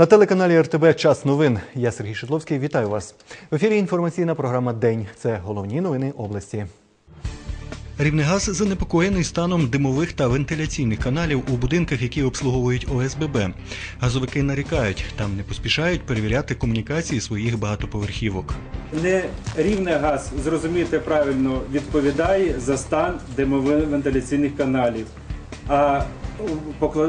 На телеканалі РТБ Час новин. Я Сергій Шидловський. Вітаю вас. В ефірі інформаційна програма День. Це головні новини області. Рівнегаз занепокоєний станом димових та вентиляційних каналів у будинках, які обслуговують ОСББ. Газовики нарікають, там не поспішають перевіряти комунікації своїх багатоповерхівок. Не рівне газ, зрозумійте правильно, відповідає за стан димових вентиляційних каналів. А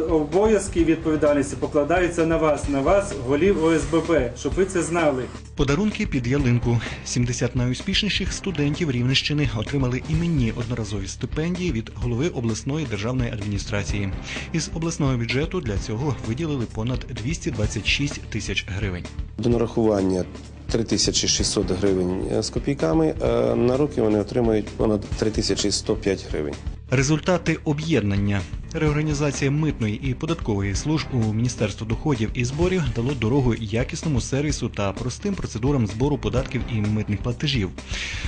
обов'язки і відповідальності покладаються на вас, на вас, голів ОСББ, щоб ви це знали. Подарунки під ялинку. 70 найуспішніших студентів Рівненщини отримали іменні одноразові стипендії від голови обласної державної адміністрації. Із обласного бюджету для цього виділили понад 226 тисяч гривень. До нарахування 3600 гривень е, з копійками, на руки вони отримають понад 3105 гривень. Результати об'єднання. Реорганізація митної і податкової служб у Міністерство доходів і зборів дало дорогу якісному сервісу та простим процедурам збору податків і митних платежів.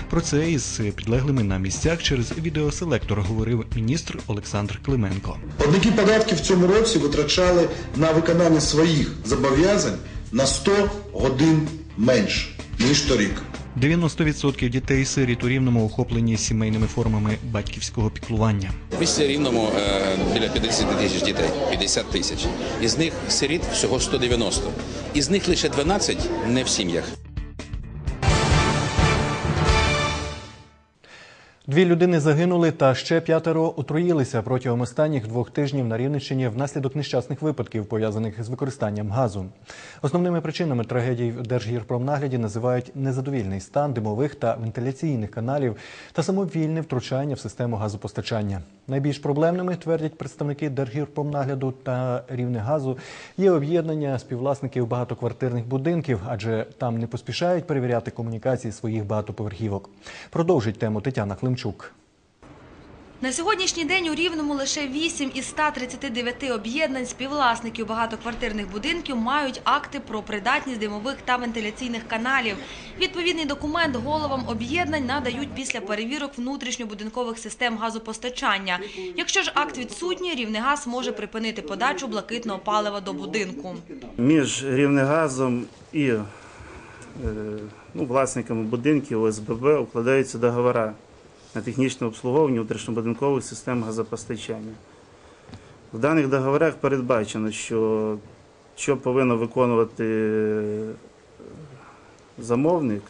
Про це із підлеглими на місцях через відеоселектор говорив міністр Олександр Клименко. Платники податків в цьому році витрачали на виконання своїх зобов'язань на 100 годин менше, ніж торік. 90% дітей сиріт у рівному охоплені сімейними формами батьківського піклування. Місті рівному е, біля 50 тисяч дітей, 50 тисяч. Із них сиріт всього 190. Із них лише 12 не в сім'ях. Дві людини загинули та ще п'ятеро отруїлися протягом останніх двох тижнів на Рівненщині внаслідок нещасних випадків, пов'язаних з використанням газу. Основними причинами трагедій в Держгірпромнагляді називають незадовільний стан димових та вентиляційних каналів та самовільне втручання в систему газопостачання. Найбільш проблемними, твердять представники Держгірпромнагляду та Рівнегазу, є об'єднання співвласників багатоквартирних будинків, адже там не поспішають перевіряти комунікації своїх багатоповерхівок. Продовжить тему Тетяна Климчук. На сьогоднішній день у Рівному лише 8 із 139 об'єднань співвласників багатоквартирних будинків мають акти про придатність димових та вентиляційних каналів. Відповідний документ головам об'єднань надають після перевірок внутрішньобудинкових систем газопостачання. Якщо ж акт відсутній, Рівнегаз може припинити подачу блакитного палива до будинку. Між Рівнегазом і е, ну, власниками будинків ОСББ укладаються договори на технічне обслуговування внутрішньобудинкових систем газопостачання. В даних договорах передбачено, що що повинен виконувати е, замовник,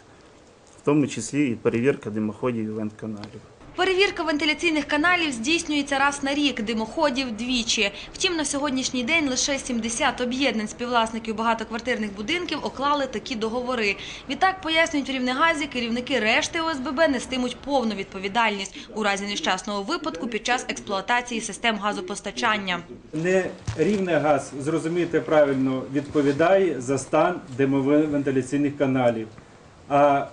в тому числі і перевірка димоходів і вентканалів. Перевірка вентиляційних каналів здійснюється раз на рік, димоходів двічі. Втім, на сьогоднішній день лише 70 об'єднань співвласників багатоквартирних будинків оклали такі договори. Відтак, пояснюють в Рівнегазі, керівники решти ОСББ нестимуть повну відповідальність у разі нещасного випадку під час експлуатації систем газопостачання. Не рівне газ, зрозумійте правильно, відповідає за стан димових вентиляційних каналів. А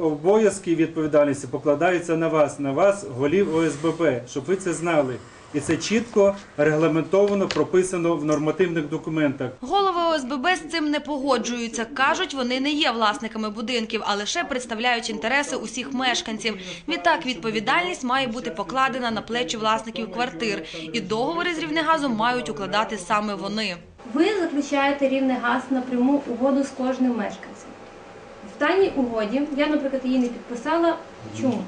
обов'язки і відповідальності покладаються на вас, на вас, голів ОСББ, щоб ви це знали. І це чітко регламентовано, прописано в нормативних документах. Голови ОСББ з цим не погоджуються. Кажуть, вони не є власниками будинків, а лише представляють інтереси усіх мешканців. Відтак відповідальність має бути покладена на плечі власників квартир. І договори з Рівнегазом мають укладати саме вони. Ви заключаєте рівний газ напряму угоду з кожним мешканцем. В даній угоді я, наприклад, її не підписала. Чому?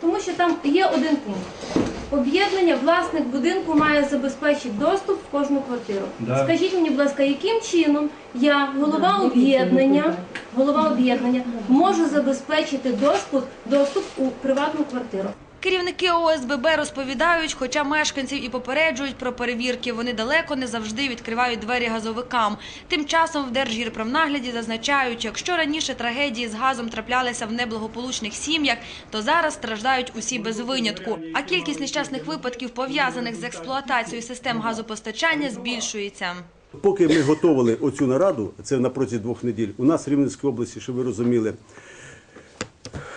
Тому що там є один пункт. Об'єднання власник будинку має забезпечити доступ в кожну квартиру. Да. Скажіть мені, будь ласка, яким чином я, голова об'єднання, голова об'єднання, можу забезпечити доступ, доступ у приватну квартиру? Керівники ОСББ розповідають, хоча мешканців і попереджують про перевірки, вони далеко не завжди відкривають двері газовикам. Тим часом в Держгірпромнагляді зазначають, якщо раніше трагедії з газом траплялися в неблагополучних сім'ях, то зараз страждають усі без винятку. А кількість нещасних випадків, пов'язаних з експлуатацією систем газопостачання, збільшується. Поки ми готували оцю нараду, це на протязі двох неділь, у нас в Рівненській області, щоб ви розуміли,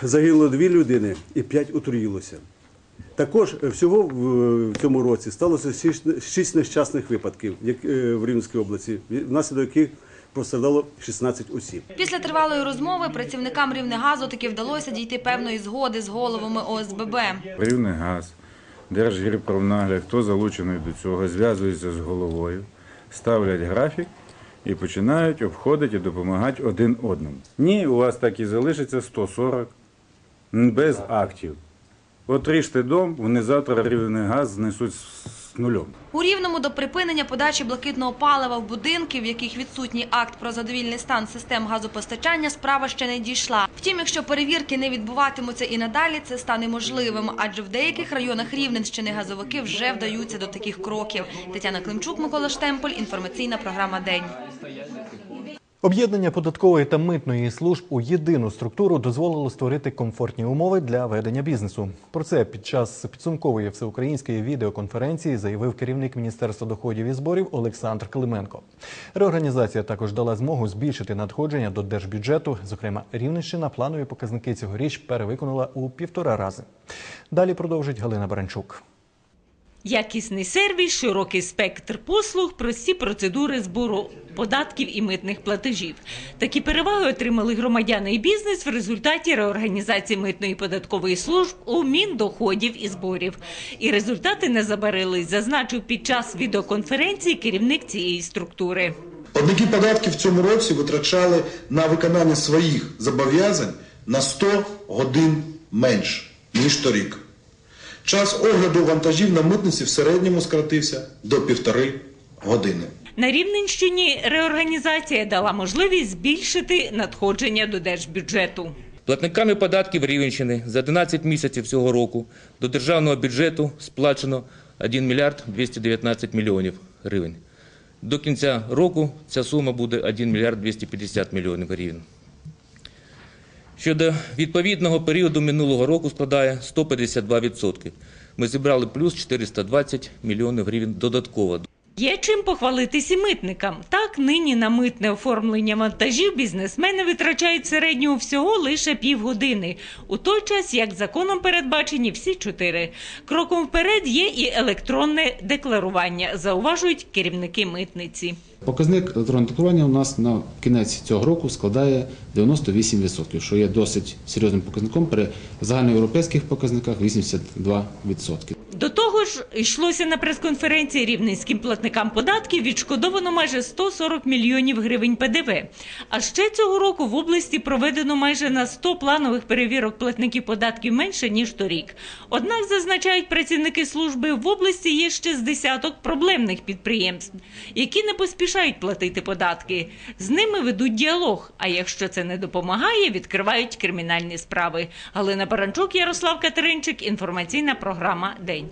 загинуло дві людини і п'ять отруїлося. Також е, всього в в цьому році сталося шість- нещасних випадків як, е, в Рівненській області, внаслідок яких постраждало 16 осіб. Після тривалої розмови працівникам Рівнегазу таки вдалося дійти певної згоди з головами ОСББ. Рівнегаз, Держгірпромнагляд, хто залучений до цього, зв'язується з головою, ставлять графік і починають обходити і допомагати один одному. Ні, у вас так і залишиться 140 без актів. Отріжте дом, вони завтра рівний газ знесуть нульом. У Рівному до припинення подачі блакитного палива в будинки, в яких відсутній акт про задовільний стан систем газопостачання, справа ще не дійшла. Втім, якщо перевірки не відбуватимуться і надалі, це стане можливим, адже в деяких районах Рівненщини газовики вже вдаються до таких кроків. Тетяна Климчук, Микола Штемполь, інформаційна програма День. Об'єднання податкової та митної служб у єдину структуру дозволило створити комфортні умови для ведення бізнесу. Про це під час підсумкової всеукраїнської відеоконференції заявив керівник Міністерства доходів і зборів Олександр Клименко. Реорганізація також дала змогу збільшити надходження до держбюджету. Зокрема, Рівненщина планові показники цьогоріч перевиконала у півтора рази. Далі продовжить Галина Баранчук. Якісний сервіс, широкий спектр послуг, прості процедури збору податків і митних платежів. Такі переваги отримали громадяни і бізнес в результаті реорганізації митної податкової служб у Міндоходів і зборів. І результати не забарились, зазначив під час відеоконференції керівник цієї структури. Платники податків в цьому році витрачали на виконання своїх зобов'язань на 100 годин менше, ніж торік. Час огляду вантажів на митниці в середньому скоротився до півтори години. На Рівненщині реорганізація дала можливість збільшити надходження до держбюджету. Платниками податків Рівенщини за 11 місяців цього року до державного бюджету сплачено 1 мільярд 219 мільйонів гривень. До кінця року ця сума буде 1 мільярд 250 мільйонів гривень. Щодо відповідного періоду минулого року складає 152%. Ми зібрали плюс 420 мільйонів гривень додатково. Є чим похвалитись і митникам. Так, нині на митне оформлення вантажів бізнесмени витрачають в середньому всього лише півгодини, у той час, як законом передбачені всі чотири. Кроком вперед є і електронне декларування, зауважують керівники митниці. Показник електронного у нас на кінець цього року складає 98%, що є досить серйозним показником при загальноєвропейських показниках 82%. До того ж, йшлося на прес-конференції рівненським платникам податків відшкодовано майже 140 мільйонів гривень ПДВ. А ще цього року в області проведено майже на 100 планових перевірок платників податків менше ніж торік. Однак зазначають працівники служби, в області є ще з десяток проблемних підприємств, які не поспішають платити податки. З ними ведуть діалог. А якщо це не допомагає, відкривають кримінальні справи. Галина Баранчук, Ярослав Катеринчик. Інформаційна програма День.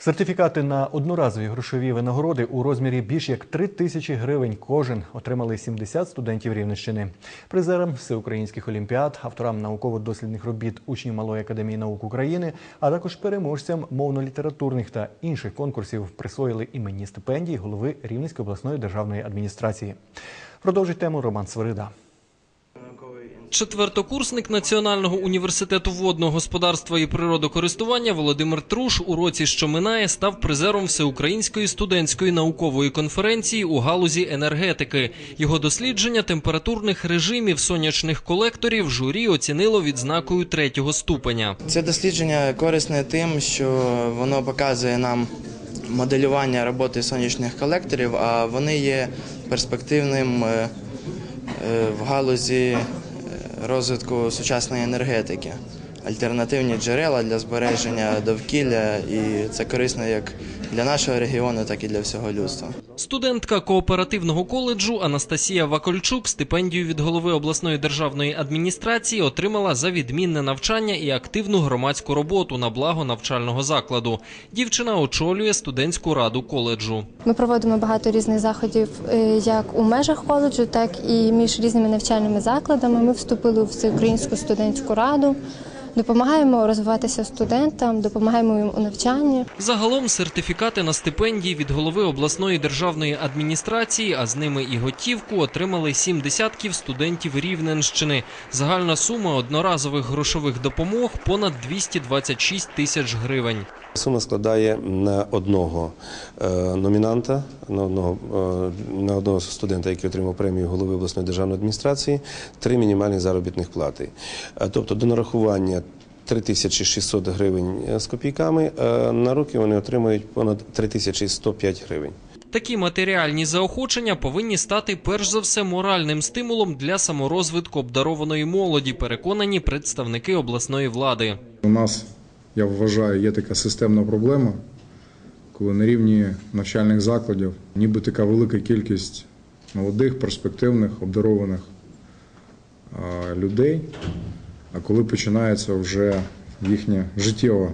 Сертифікати на одноразові грошові винагороди у розмірі більш як 3 тисячі гривень кожен отримали 70 студентів Рівненщини. Призерам всеукраїнських олімпіад, авторам науково-дослідних робіт учнів Малої академії наук України, а також переможцям мовно-літературних та інших конкурсів присвоїли іменні стипендії голови Рівненської обласної державної адміністрації. Продовжить тему Роман Свирида. Четвертокурсник Національного університету водного господарства і природокористування Володимир Труш у році, що минає, став призером всеукраїнської студентської наукової конференції у галузі енергетики. Його дослідження температурних режимів сонячних колекторів журі оцінило відзнакою третього ступеня. Це дослідження корисне тим, що воно показує нам моделювання роботи сонячних колекторів, а вони є перспективним е, е, в галузі розвитку сучасної енергетики. Альтернативні джерела для збереження довкілля, і це корисно як для нашого регіону, так і для всього людства. Студентка кооперативного коледжу Анастасія Вакольчук стипендію від голови обласної державної адміністрації отримала за відмінне навчання і активну громадську роботу на благо навчального закладу. Дівчина очолює студентську раду коледжу. Ми проводимо багато різних заходів е, як у межах коледжу, так і між різними навчальними закладами. Ми вступили у всеукраїнську студентську раду. Допомагаємо розвиватися студентам, допомагаємо їм у навчанні. Загалом сертифікати на стипендії від голови обласної державної адміністрації, а з ними і готівку, отримали сім десятків студентів Рівненщини. Загальна сума одноразових грошових допомог понад 226 тисяч гривень. Сума складає на одного е, номінанта, на одного, е, на одного студента, який отримав премію голови обласної державної адміністрації, три мінімальні заробітних плати. Е, Тобто до нарахування 3600 гривень з копійками, на руки вони отримують понад 3105 гривень. Такі матеріальні заохочення повинні стати перш за все моральним стимулом для саморозвитку обдарованої молоді, переконані представники обласної влади. У нас, я вважаю, є така системна проблема, коли на рівні навчальних закладів ніби така велика кількість молодих, перспективних, обдарованих людей, а коли починається вже їхнє життєве,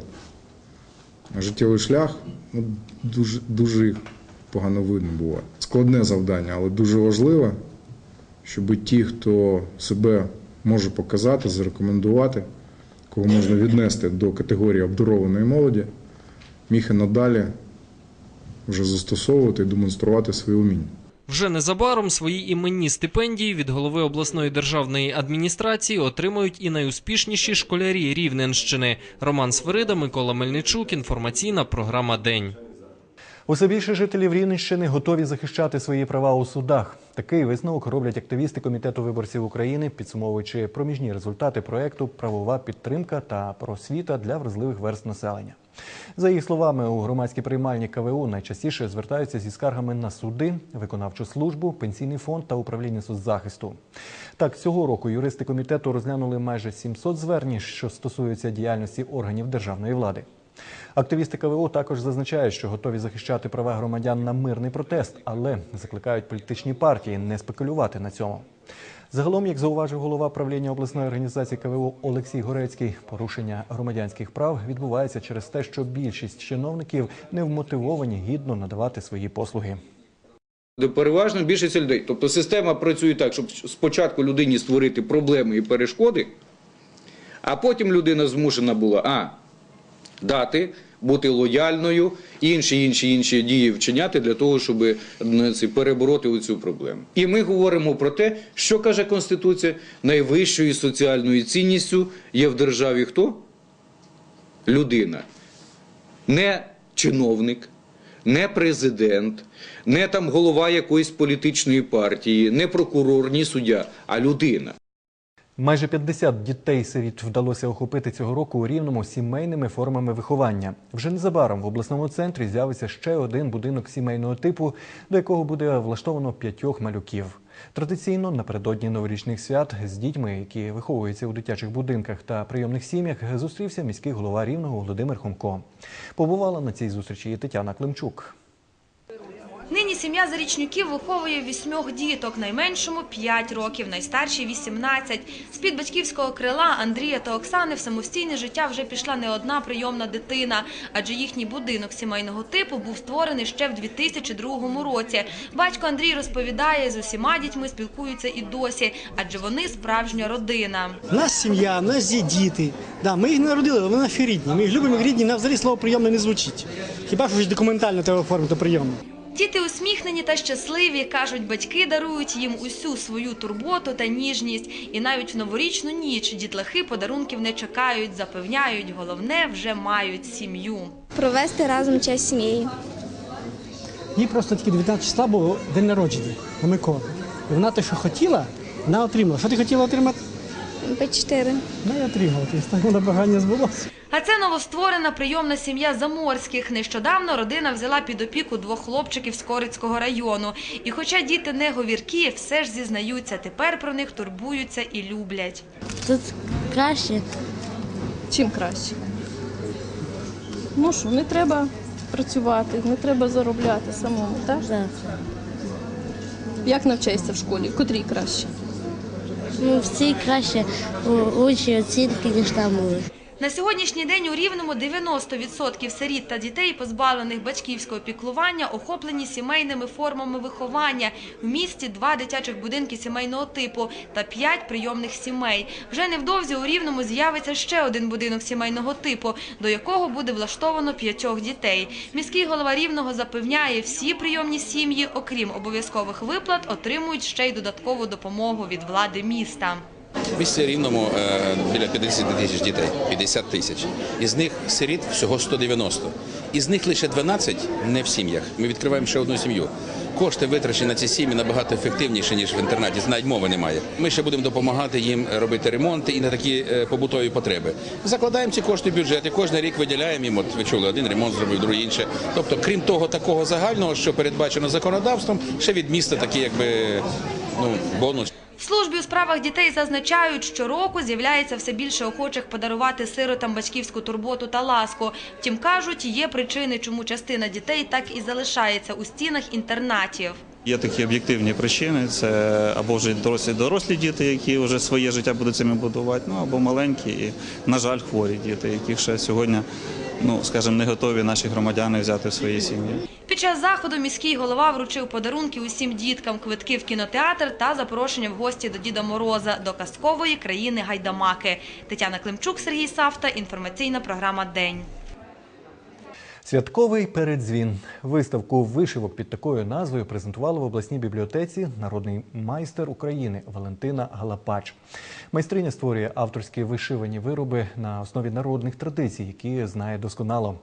життєвий шлях, ну, дуже, дуже погано видно буває. Складне завдання, але дуже важливе, щоб ті, хто себе може показати, зарекомендувати, кого можна віднести до категорії обдарованої молоді, міг і надалі вже застосовувати і демонструвати свої уміння. Вже незабаром свої іменні стипендії від голови обласної державної адміністрації отримають і найуспішніші школярі Рівненщини. Роман Сверида, Микола Мельничук. Інформаційна програма День. Усе більше жителів Рівненщини готові захищати свої права у судах. Такий висновок роблять активісти комітету виборців України, підсумовуючи проміжні результати проекту Правова підтримка та просвіта для вразливих верст населення. За їх словами, у громадській приймальні КВУ найчастіше звертаються зі скаргами на суди, виконавчу службу, пенсійний фонд та управління соцзахисту. Так, цього року юристи комітету розглянули майже 700 звернень, що стосуються діяльності органів державної влади. Активісти КВУ також зазначають, що готові захищати права громадян на мирний протест, але закликають політичні партії не спекулювати на цьому. Загалом, як зауважив голова правління обласної організації КВУ Олексій Горецький, порушення громадянських прав відбувається через те, що більшість чиновників не вмотивовані гідно надавати свої послуги. Переважно більшість людей. Тобто система працює так, щоб спочатку людині створити проблеми і перешкоди, а потім людина змушена була а. Дати, бути лояльною, інші інші інші дії вчиняти для того, щоб це, перебороти оцю проблему. І ми говоримо про те, що каже Конституція, найвищою соціальною цінністю є в державі хто? Людина. Не чиновник, не президент, не там голова якоїсь політичної партії, не прокурор, ні суддя, а людина. Майже 50 дітей-сиріт вдалося охопити цього року у рівному сімейними формами виховання. Вже незабаром в обласному центрі з'явиться ще один будинок сімейного типу, до якого буде влаштовано п'ятьох малюків. Традиційно напередодні новорічних свят з дітьми, які виховуються у дитячих будинках та прийомних сім'ях, зустрівся міський голова рівного Володимир Хомко. Побувала на цій зустрічі і Тетяна Климчук. Нині сім'я Зарічнюків виховує вісьмьох діток, найменшому 5 років, найстаршій 18. З-під батьківського крила Андрія та Оксани в самостійне життя вже пішла не одна прийомна дитина, адже їхній будинок сімейного типу був створений ще в 2002 році. Батько Андрій розповідає, з усіма дітьми спілкуються і досі, адже вони справжня родина. У нас сім'я, у нас є діти. Да, ми їх не народили, але вони наші рідні. Ми їх любимо рідні, нам взагалі слово прийомне не звучить. Хіба що документально треба оформити прийом. Діти усміхнені та щасливі, кажуть, батьки дарують їм усю свою турботу та ніжність. І навіть в новорічну ніч дітлахи подарунків не чекають, запевняють, головне вже мають сім'ю. Провести разом час сім'єю. Їй просто тільки 19 числа було день народження у Миколи. І вона те, що хотіла, вона отримала. Що ти хотіла отримати? П4. Ну, я отримала. Тобто вона бажання збулося. А це новостворена прийомна сім'я Заморських. Нещодавно родина взяла під опіку двох хлопчиків з Корицького району. І хоча діти не говіркі, все ж зізнаються, тепер про них турбуються і люблять. Тут краще. Чим краще? Ну що, не треба працювати, не треба заробляти самому, так? Так. Як навчаєшся в школі? Котрій краще? Ну, всі краще учі оцінки, ніж там були. На сьогоднішній день у Рівному 90% сиріт та дітей, позбавлених батьківського піклування, охоплені сімейними формами виховання. В місті два дитячих будинки сімейного типу та п'ять прийомних сімей. Вже невдовзі у Рівному з'явиться ще один будинок сімейного типу, до якого буде влаштовано п'ятьох дітей. Міський голова Рівного запевняє, всі прийомні сім'ї, окрім обов'язкових виплат, отримують ще й додаткову допомогу від влади міста. В місті Рівному е, біля 50 тисяч дітей, 50 тисяч. Із них сиріт всього 190. Із них лише 12 не в сім'ях. Ми відкриваємо ще одну сім'ю. кошти витрачені на ці сім'ї набагато ефективніше, ніж в інтернаті. Навіть мови немає. Ми ще будемо допомагати їм робити ремонти і на такі е, побутові потреби. Закладаємо ці кошти в бюджет і кожен рік виділяємо їм. От ви чули, один ремонт зробив, другий інше. Тобто, крім того, такого загального, що передбачено законодавством, ще від міста такий якби ну бонус. Службі у справах дітей зазначають, що року з'являється все більше охочих подарувати сиротам батьківську турботу та ласку. Втім, кажуть, є причини, чому частина дітей так і залишається у стінах інтернатів. Є такі об'єктивні причини: це або вже дорослі дорослі діти, які вже своє життя будуть цим будувати, ну або маленькі і, на жаль, хворі діти, яких ще сьогодні, ну скажімо, не готові наші громадяни взяти в свої сім'ї. Під час заходу міський голова вручив подарунки усім діткам, квитки в кінотеатр та запрошення в гості до Діда Мороза до казкової країни Гайдамаки. Тетяна Климчук, Сергій Савта. Інформаційна програма День. Святковий передзвін. Виставку вишивок під такою назвою презентували в обласній бібліотеці народний майстер України Валентина Галапач. Майстриня створює авторські вишивані вироби на основі народних традицій, які знає досконало.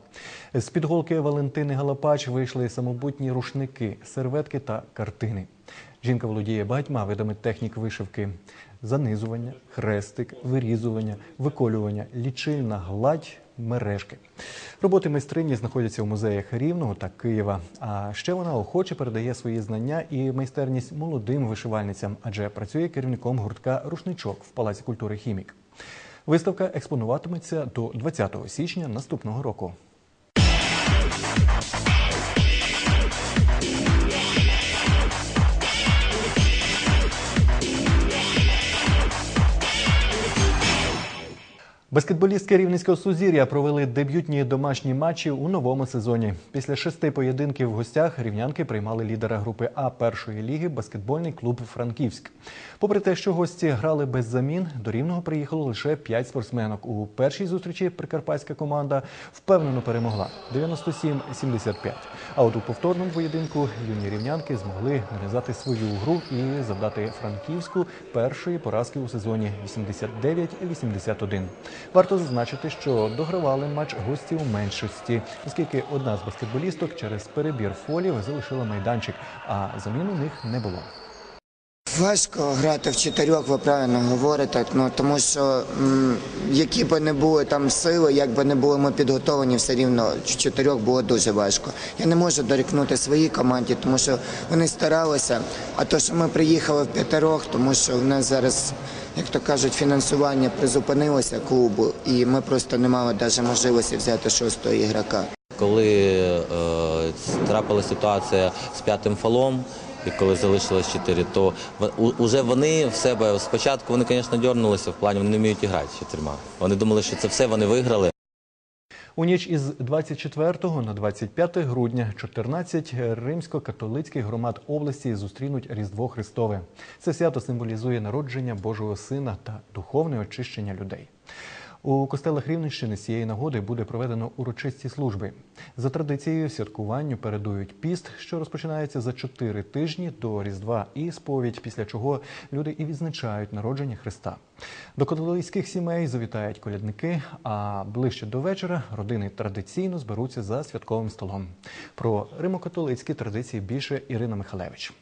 З під голки Валентини Галапач вийшли самобутні рушники, серветки та картини. Жінка володіє багатьма видами технік вишивки: занизування, хрестик, вирізування, виколювання, лічильна гладь, мережки. Роботи майстрині знаходяться у музеях Рівного та Києва. А ще вона охоче передає свої знання і майстерність молодим вишивальницям, адже працює керівником гуртка Рушничок в Палаці культури Хімік. Виставка експонуватиметься до 20 січня наступного року. Баскетболістки Рівненського Сузір'я провели дебютні домашні матчі у новому сезоні. Після шести поєдинків в гостях рівнянки приймали лідера групи А першої ліги баскетбольний клуб Франківськ. Попри те, що гості грали без замін, до рівного приїхало лише п'ять спортсменок. У першій зустрічі прикарпатська команда впевнено перемогла 97-75. А от у повторному поєдинку юні рівнянки змогли нав'язати свою гру і завдати Франківську першої поразки у сезоні 89-81. Варто зазначити, що догравали матч гості у меншості, оскільки одна з баскетболісток через перебір фолів залишила майданчик, а замін у них не було. Важко грати в чотирьох, ви правильно говорите, ну тому що м, які би не були там сили, як би не були ми підготовлені, все рівно в чотирьох було дуже важко. Я не можу дорікнути своїй команді, тому що вони старалися. А то, що ми приїхали в п'ятерох, тому що в нас зараз, як то кажуть, фінансування призупинилося клубу, і ми просто не мали навіть можливості взяти шостого ігрока. Коли е, трапилася ситуація з п'ятим фолом, і коли залишилось чотири, то вже вони в себе спочатку вони, звісно, дернулися в плані, вони не вміють грати чотирма. Вони думали, що це все вони виграли. У ніч із 24 на 25 грудня 14 римсько-католицьких громад області зустрінуть Різдво Христове. Це свято символізує народження Божого Сина та духовне очищення людей. У костелах Рівненщини з цієї нагоди буде проведено урочисті служби. За традицією святкуванню передують піст, що розпочинається за чотири тижні до Різдва, і сповідь, після чого люди і відзначають народження Христа. До католицьких сімей завітають колядники, а ближче до вечора родини традиційно зберуться за святковим столом. Про римокатолицькі традиції більше Ірина Михалевич.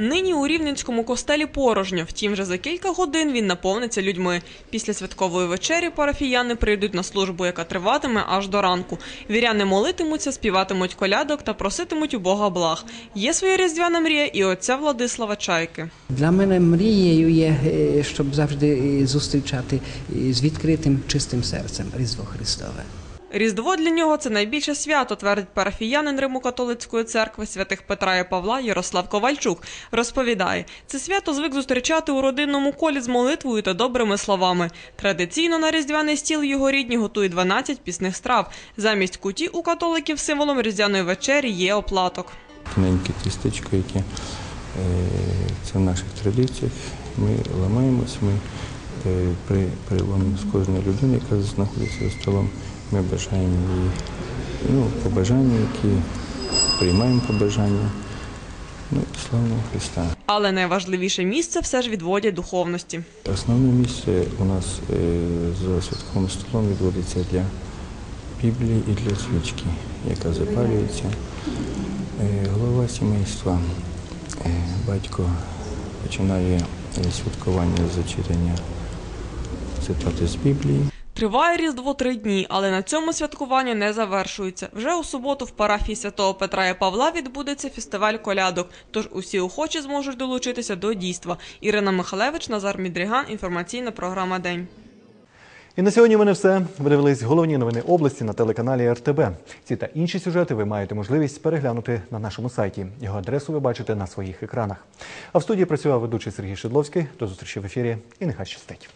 Нині у Рівненському костелі порожньо, втім, вже за кілька годин він наповниться людьми. Після святкової вечері парафіяни прийдуть на службу, яка триватиме аж до ранку. Віряни молитимуться, співатимуть колядок та проситимуть у Бога благ. Є своя різдвяна мрія і отця Владислава Чайки. Для мене мрією є, е, щоб завжди зустрічати з відкритим чистим серцем Різдво Христове. Різдво для нього це найбільше свято, твердить парафіянин Риму-католицької церкви святих Петра і Павла Ярослав Ковальчук. Розповідає, це свято звик зустрічати у родинному колі з молитвою та добрими словами. Традиційно на різдвяний стіл його рідні готують 12 пісних страв. Замість куті у католиків символом різдвяної вечері є оплаток. Тоненьке тістечко, яке це в наших традиціях. Ми ламаємось, ми е, при, приломимо з кожної людини, яка знаходиться за столом. Ми бажаємо їй ну, побажання, які приймаємо побажання. Ну, славного Христа. Але найважливіше місце все ж відводять духовності. Основне місце у нас е, за святковим столом відводиться для Біблії і для свічки, яка запалюється. Е, голова сімейства. Е, Батько починає святкування з зачитання цитати з Біблії. Триває Різдво три дні, але на цьому святкування не завершується. Вже у суботу в парафії святого Петра і Павла відбудеться фестиваль колядок. Тож усі охочі зможуть долучитися до дійства. Ірина Михалевич, Назар Мідріган. Інформаційна програма День. І на сьогодні в мене все. Ви дивились головні новини області на телеканалі РТБ. Ці та інші сюжети ви маєте можливість переглянути на нашому сайті. Його адресу ви бачите на своїх екранах. А в студії працював ведучий Сергій Шедловський. До зустрічі в ефірі і нехай щастить.